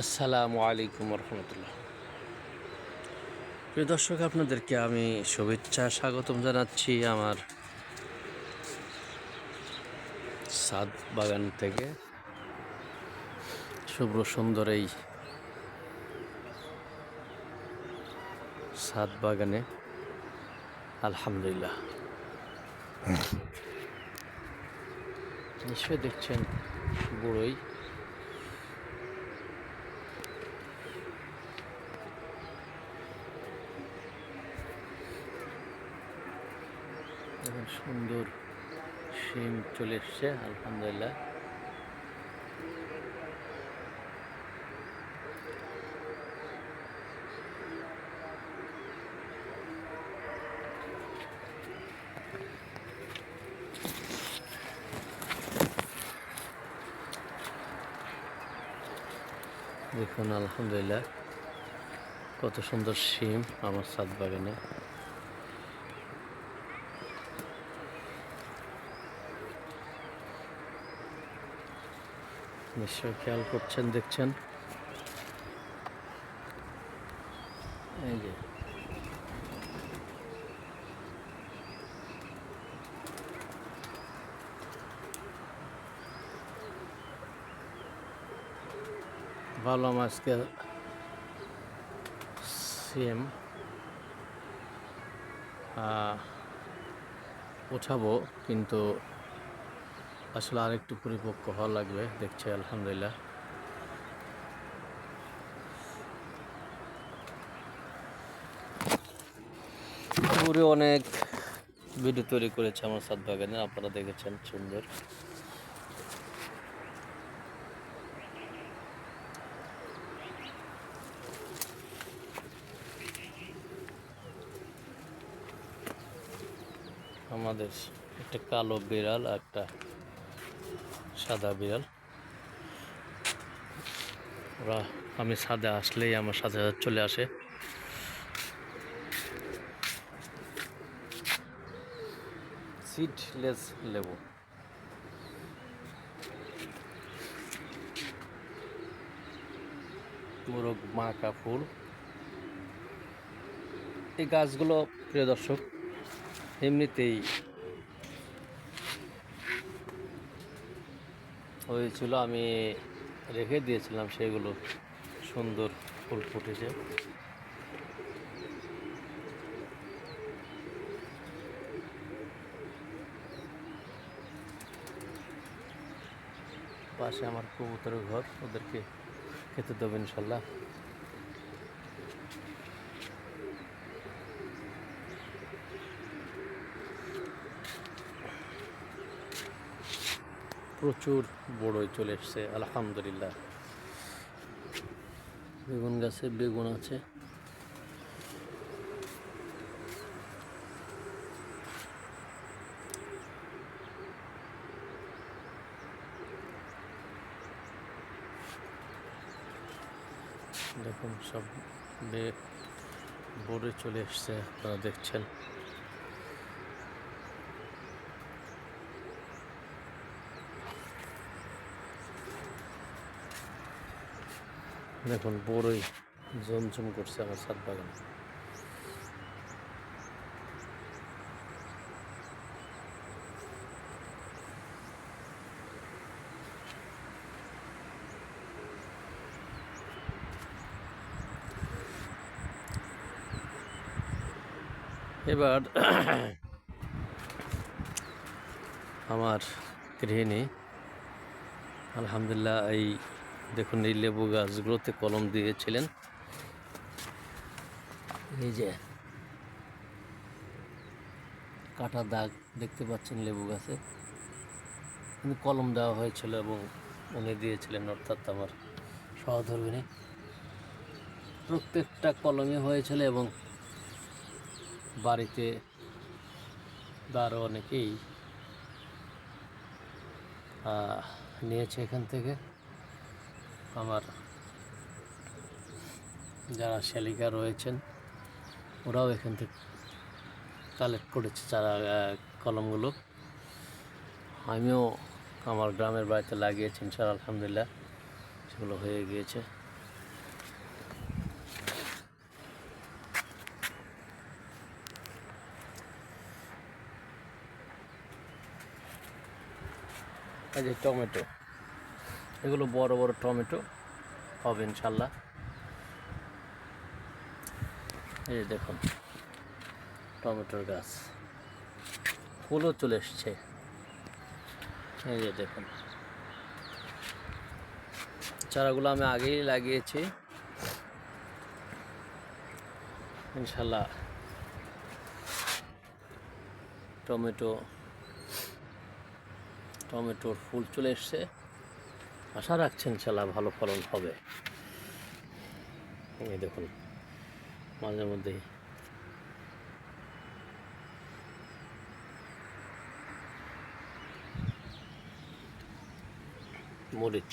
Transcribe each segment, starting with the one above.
আসসালামু আলাইকুম রহমতুল্লাহ প্রিয় দর্শক আপনাদেরকে আমি শুভেচ্ছা স্বাগতম জানাচ্ছি আমার সাদ বাগান থেকে। শুভ্র সুন্দর এই সাদ বাগানে। আলহামদুলিল্লাহ। নিশ্চয়ই দেখছেন বড়ই এখন সুন্দর শিম চলে এসছে আলহামদুলিল্লাহ। দেখুন আলহামদুলিল্লাহ কত সুন্দর শিম আমার সাত বাগানে। নিশ্চয়ই খেয়াল করছেন দেখছেন। এই যে। ভাবলাম আজকে সিএম। উঠাবো কিন্তু আসলে আরেকটু পরিপক্ক হওয়া লাগবে, দেখছি, আলহামদুলিল্লাহ। পুরো অনেক ভিডিও তৈরি করেছে আমার সাত বাগানে, আপনারা দেখেছেন, সুন্দর। আমাদের একটা কালো বিড়াল একটা সাদা বিড়াল। ওরা, আমি সাদা আসলেই আমার সাথে চলে আসে। সিডলেস লেবু। মোরগ, মাকা ফুল। এই গাছগুলো, প্রিয় দর্শক, এমনিতেই হয়েছিল, আমি রেখে দিয়েছিলাম সেগুলো সুন্দর ফুল ফুটেছে। পাশে আমার কবুতরের ঘর, ওদেরকে খেতে দেবো ইনশাল্লাহ। প্রচুর বড়ই চলে এসছে, আলহামদুলিল্লাহ। বেগুন গাছে বেগুন আছে। দেখুন, সব বে বড়ে চলে এসছে, আপনারা দেখছেন। দেখুন বড়ই জমজম করছে আমার ছাদ বাগান। এবার আমার গৃহিণী আলহামদুলিল্লাহ এই দেখুন, এই লেবু গাছগুলোতে কলম দিয়েছিলেন। এই যে কাটা দাগ দেখতে পাচ্ছেন লেবু গাছে। কলম দেওয়া হয়েছিল এবং উনি দিয়েছিলেন, অর্থাৎ আমার সহধর্মিনী। প্রত্যেকটা কলমে হয়েছিল এবং বাড়িতে আরও অনেকেই নিয়েছে এখান থেকে। আমার যারা শ্যালিকা রয়েছেন, ওরাও এখান থেকে কালেক্ট করেছে চারা কলমগুলো। আমিও আমার গ্রামের বাড়িতে লাগিয়েছি ইনশাল আলহামদুলিল্লাহ, সেগুলো হয়ে গিয়েছে। এই টমেটো। এগুলো বড় বড় টমেটো হবে ইনশাল্লাহ। এই যে দেখুন, টমেটোর গাছ। ফুলও চলে এসছে। এই যে দেখুন, চারাগুলো আমি আগেই লাগিয়েছি। ইনশাল্লাহ টমেটো, টমেটোর ফুল চলে এসছে। আশা রাখছেন চালা ভালো ফলন হবে। এই দেখুন মাঝে মধ্যেই। মরিচ।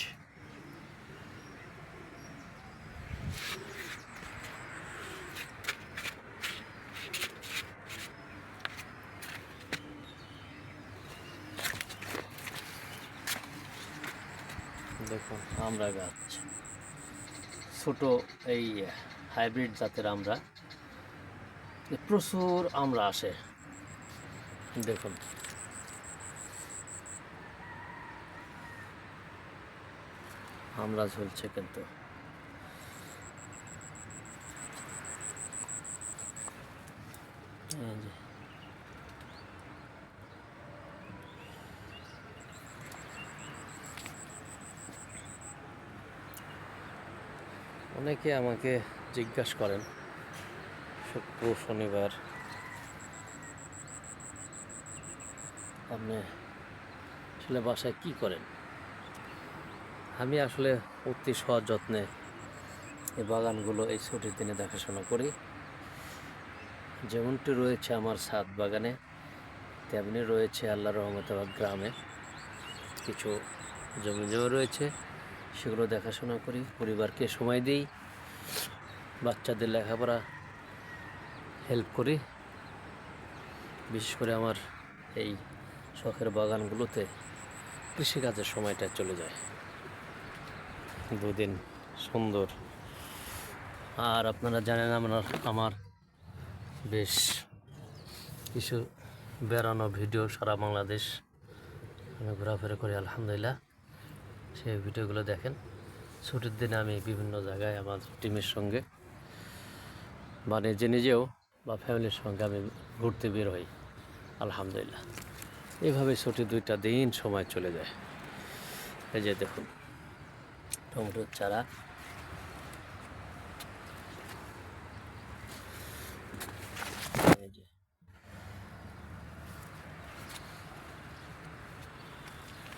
দেখুন, আমরা গাছ ছোট এই হাইব্রিড জাতের আমরা। প্রচুর আমরা আসে। দেখুন। আমরা ঝুলছে কিন্তু এই যে অনেকে আমাকে জিজ্ঞাসা করেন, শুক্র, শনিবার। আপনি আসলে বাসায় কি করেন? আমি আসলে অতি সযত্নে এই বাগানগুলো, এই ছুটির দিনে দেখাশোনা করি। যেমনটি রয়েছে আমার ছাদ বাগানে, তেমনি রয়েছে আল্লাহ রহমতাবাদ গ্রামে। কিছু জমি জমি রয়েছে। সেগুলো দেখাশোনা করি, পরিবারকে সময় দিই, বাচ্চাদের লেখাপড়া হেল্প করি। বিশেষ করে আমার এই শখের বাগানগুলোতে কৃষিকাজের সময়টা চলে যায়। দুদিন সুন্দর। আর আপনারা জানেন আপনার আমার বেশ কিছু বেড়ানো ভিডিও সারা বাংলাদেশ আমি ঘোরাফেরা করি, আলহামদুলিল্লাহ। সেই ভিডিওগুলো দেখেন। ছুটির দিনে আমি বিভিন্ন জায়গায় আমার টিমের সঙ্গে বা নিজে নিজেও বা ফ্যামিলির সঙ্গে আমি ঘুরতে বের হই, আলহামদুলিল্লাহ। এইভাবে ছুটি দুইটা দিন সময় চলে যায়। এই যে দেখুন টমেটোর চারা।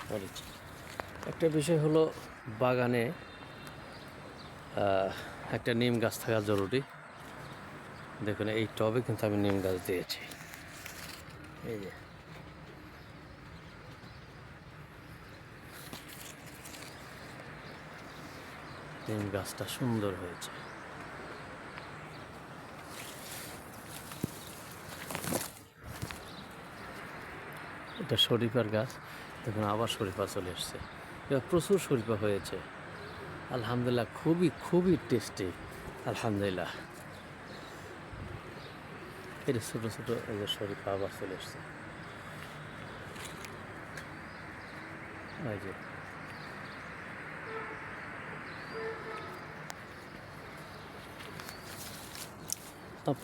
মরিচ। একটা বিষয় হলো বাগানে একটা নিম গাছ থাকা জরুরি। দেখুন, এই টবে কিন্তু আমি নিম গাছ দিয়েছি। এই যে। নিম গাছটা সুন্দর হয়েছে। এটা শরীফার গাছ। দেখুন, আবার শরীফা চলে এসছে। প্রচুর শরীফা হয়েছে। আলহামদুলিল্লাহ, খুবই খুবই টেস্টি আলহামদুলিল্লাহ। এটা ছোটো ছোটো এই যে শরীফা আবার চলে এসছে।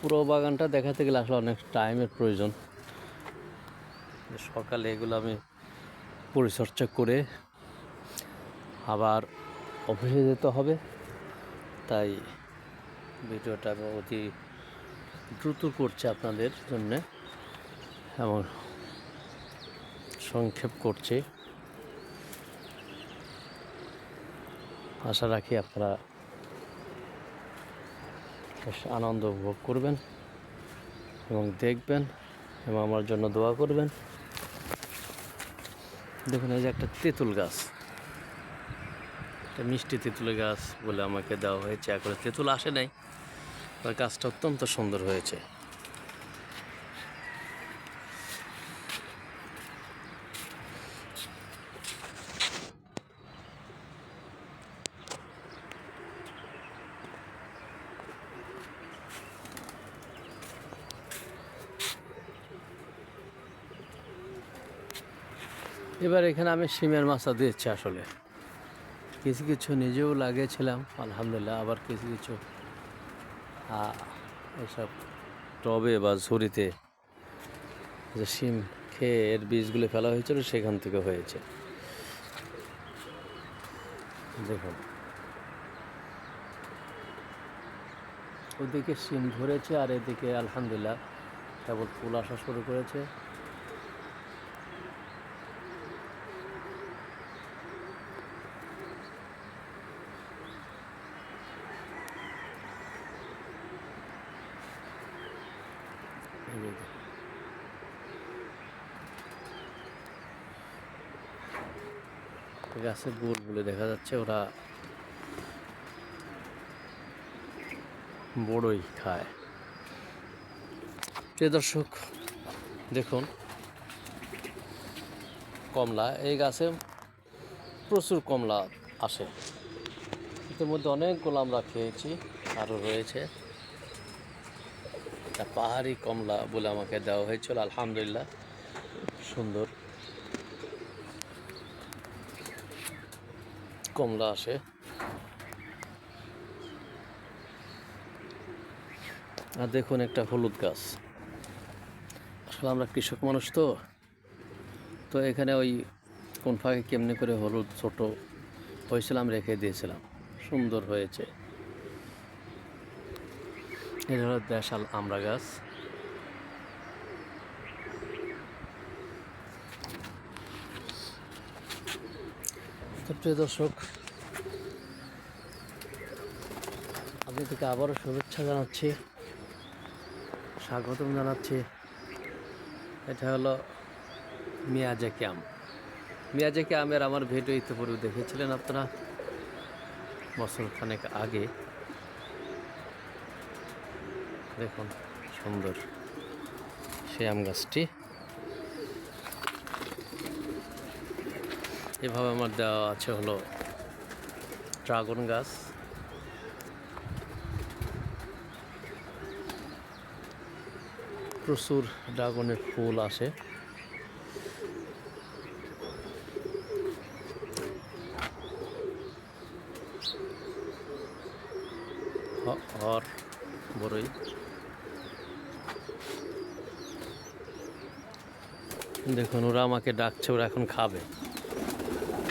পুরো বাগানটা দেখাতে গেলে আসলে অনেক টাইমের প্রয়োজন। সকালে এগুলো আমি পরিচর্যা করে আবার অফিসে যেতে হবে। তাই ভিডিওটা আমি অতি দ্রুত করছি আপনাদের জন্য। এবং সংক্ষেপ করছি। আশা রাখি আপনারা বেশ আনন্দ উপভোগ করবেন এবং দেখবেন এবং আমার জন্য দোয়া করবেন। দেখুন, এই যে একটা তেঁতুল গাছ। একটা মিষ্টি তেঁতুলের গাছ বলে আমাকে দেওয়া হয়েছে, এখন তেঁতুল আসে নাই। তার গাছটা অত্যন্ত সুন্দর হয়েছে। এবার এখানে আমি সিমের মাছটা দিয়েছি আসলে। কিছু কিছু নিজেও লাগিয়েছিলাম, আলহামদুলিল্লাহ আবার কিছু কিছু এসব টবে বা ঝুড়িতে যে শিম খেয়ে এর বীজগুলো ফেলা হয়েছিল সেখান থেকে হয়েছে। দেখুন। ওদিকে শিম ধরেছে আর এদিকে আলহামদুলিল্লাহ কেবল ফুল আসা শুরু করেছে এই যে দেখুন। গাছের বুল বলে দেখা যাচ্ছে, ওরা বড়ই খায়। প্রিয় দর্শক, দেখুন, কমলা, এই গাছে প্রচুর কমলা আসে। ইতিমধ্যে অনেকগুলো আমরা খেয়েছি, আরও রয়েছে। পাহাড়ি কমলা বলে আমাকে দেওয়া হয়েছিল, আলহামদুলিল্লাহ, সুন্দর। কমলা আসে। আর দেখুন একটা হলুদ গাছ। আসলে আমরা কৃষক মানুষ তো। তো এখানে ওই কোন ফাঁকে কেমনি করে হলুদ ছোট হয়েছিলাম রেখে দিয়েছিলাম। সুন্দর হয়েছে। এটা হলো দেশাল আমড়া গাছ। তো প্রিয় দর্শক। আপনাদেরকে আবারও শুভেচ্ছা জানাচ্ছি। স্বাগতম জানাচ্ছি। এটা হলো মিয়াজাকি আম। মিয়াজাকি আমের আমার ভিডিও ইতিপূর্বে দেখেছিলেন আপনারা বছর খানেক আগে। দেখুন, সুন্দর সেই আম গাছটি। এভাবে আমার দেওয়া আছে হলো ড্রাগন গাছ। প্রচুর ড্রাগনের ফুল আসে। হর বড়ই দেখুন, ওরা আমাকে ডাকছে, ওরা এখন খাবে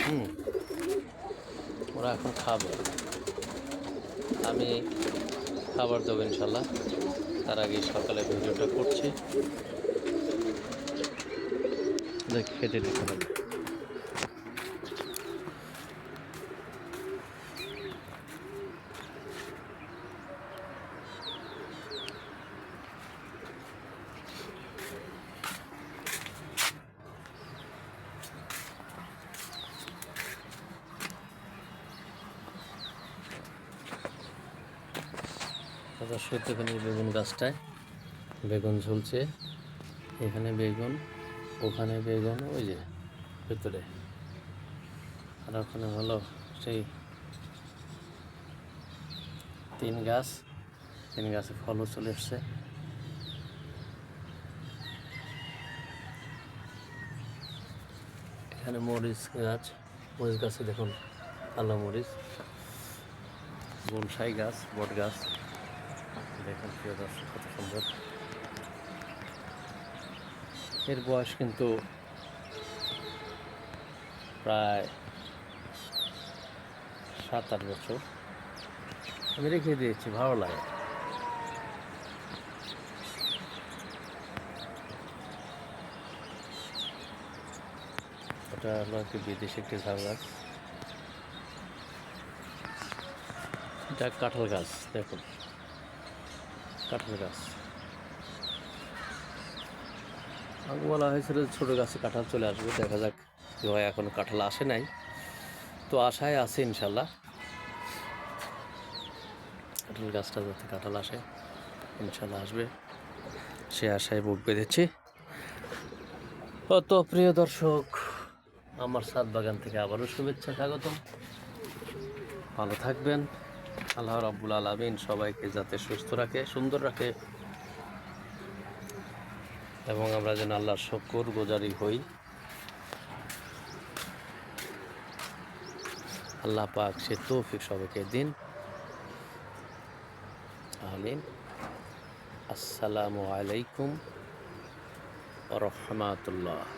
হুম ওরা এখন খাবে। আমি খাবার দেবো ইনশাল্লাহ। তার আগে সকালে ভিডিওটা করছি। খেতে দিতে হবে। দর্শক এখানে বেগুন গাছটায় বেগুন ঝুলছে। এখানে বেগুন, ওখানে বেগুন, ওই যে ভেতরে। আর ওখানে হলো সেই তিন গাছ, তিন গাছে ফলও চলে এসছে। এখানে মরিচ গাছ, মরিচ গাছে দেখুন কালো মরিচ। বনসাই গাছ, বট গাছ। দেখুন প্রিয় দর্শক কত সুন্দর এর বয়স কিন্তু প্রায় সাত, আট বছর। আমি রেখে দিয়েছি, ভালো লাগে। ওটা হলো একটি বিদেশি একটি ঝাউ গাছ। এটা কাঁঠাল গাছ, দেখুন। কাঁঠাল গাছ। আমাকে বলা হয়েছিল ছোটো গাছে কাঁঠাল চলে আসবে, দেখা যাক কি হয়, এখনও কাঁঠাল আসে নাই। তো আশায় আছে ইনশাল্লাহ। কাঁঠাল গাছটা যাতে কাঁঠাল আসে, ইনশাল্লাহ আসবে। সে আশায় বুক বেঁধেছি। ও তো প্রিয় দর্শক, আমার সাত বাগান থেকে আবারও শুভেচ্ছা, স্বাগতম। ভালো থাকবেন। আল্লাহ রব্বুল আলমিন সবাইকে যাতে সুস্থ রাখে, সুন্দর রাখে। এবং আমরা যেন আল্লাহর শকর গোজারি হই। আল্লাহ পাক সে তৌফিক সবাইকে দিন। আমিন। আসসালামু আলাইকুম রহমাতুল্লাহ।